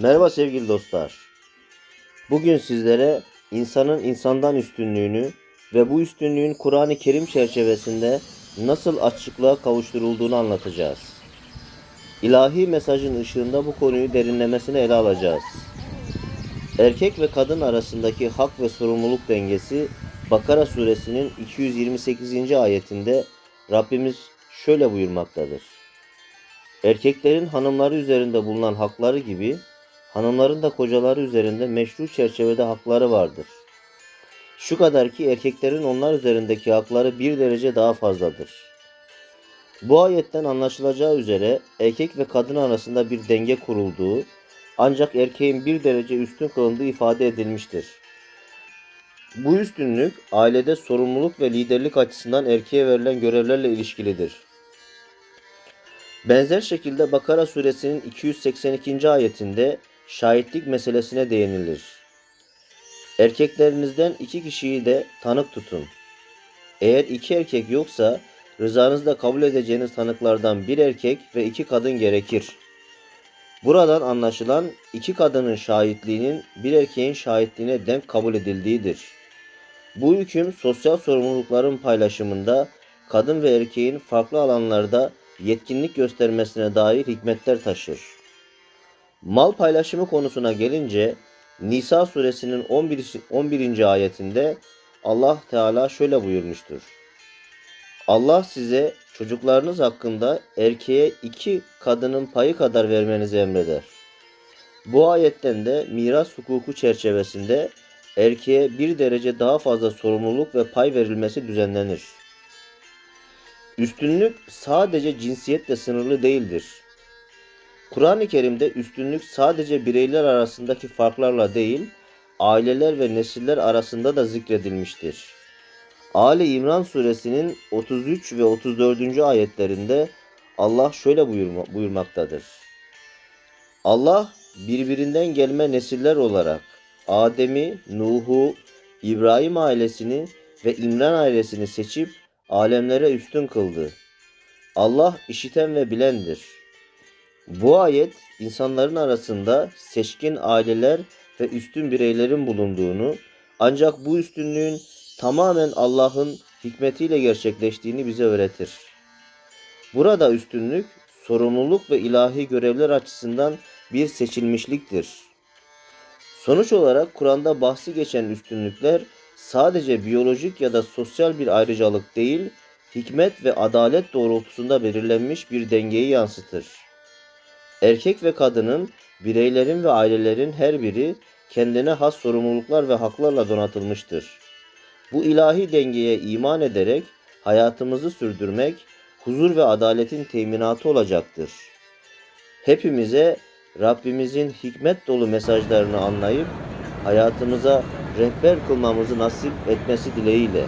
Merhaba sevgili dostlar. Bugün sizlere insanın insandan üstünlüğünü ve bu üstünlüğün Kur'an-ı Kerim çerçevesinde nasıl açıklığa kavuşturulduğunu anlatacağız. İlahi mesajın ışığında bu konuyu derinlemesine ele alacağız. Erkek ve kadın arasındaki hak ve sorumluluk dengesi Bakara suresinin 228. ayetinde Rabbimiz şöyle buyurmaktadır. Erkeklerin hanımları üzerinde bulunan hakları gibi hanımların da kocaları üzerinde meşru çerçevede hakları vardır. Şu kadar ki erkeklerin onlar üzerindeki hakları bir derece daha fazladır. Bu ayetten anlaşılacağı üzere erkek ve kadın arasında bir denge kurulduğu ancak erkeğin bir derece üstün kılındığı ifade edilmiştir. Bu üstünlük ailede sorumluluk ve liderlik açısından erkeğe verilen görevlerle ilişkilidir. Benzer şekilde Bakara suresinin 282. ayetinde şahitlik meselesine değinilir. Erkeklerinizden iki kişiyi de tanık tutun. Eğer iki erkek yoksa rızanızla kabul edeceğiniz tanıklardan bir erkek ve iki kadın gerekir. Buradan anlaşılan iki kadının şahitliğinin bir erkeğin şahitliğine denk kabul edildiğidir. Bu hüküm sosyal sorumlulukların paylaşımında kadın ve erkeğin farklı alanlarda yetkinlik göstermesine dair hikmetler taşır. Mal paylaşımı konusuna gelince Nisa suresinin 11. 11. ayetinde Allah Teala şöyle buyurmuştur. Allah size çocuklarınız hakkında erkeğe iki kadının payı kadar vermenizi emreder. Bu ayetten de miras hukuku çerçevesinde erkeğe bir derece daha fazla sorumluluk ve pay verilmesi düzenlenir. Üstünlük sadece cinsiyetle sınırlı değildir. Kur'an-ı Kerim'de üstünlük sadece bireyler arasındaki farklarla değil, aileler ve nesiller arasında da zikredilmiştir. Ali İmran suresinin 33 ve 34. ayetlerinde Allah şöyle buyurma, buyurmaktadır. Allah birbirinden gelme nesiller olarak Adem'i, Nuh'u, İbrahim ailesini ve İmran ailesini seçip alemlere üstün kıldı. Allah işiten ve bilendir. Bu ayet insanların arasında seçkin aileler ve üstün bireylerin bulunduğunu ancak bu üstünlüğün tamamen Allah'ın hikmetiyle gerçekleştiğini bize öğretir. Burada üstünlük sorumluluk ve ilahi görevler açısından bir seçilmişliktir. Sonuç olarak Kur'an'da bahsi geçen üstünlükler sadece biyolojik ya da sosyal bir ayrıcalık değil, hikmet ve adalet doğrultusunda belirlenmiş bir dengeyi yansıtır. Erkek ve kadının, bireylerin ve ailelerin her biri kendine has sorumluluklar ve haklarla donatılmıştır. Bu ilahi dengeye iman ederek hayatımızı sürdürmek huzur ve adaletin teminatı olacaktır. Hepimize Rabbimizin hikmet dolu mesajlarını anlayıp hayatımıza rehber kılmamızı nasip etmesi dileğiyle.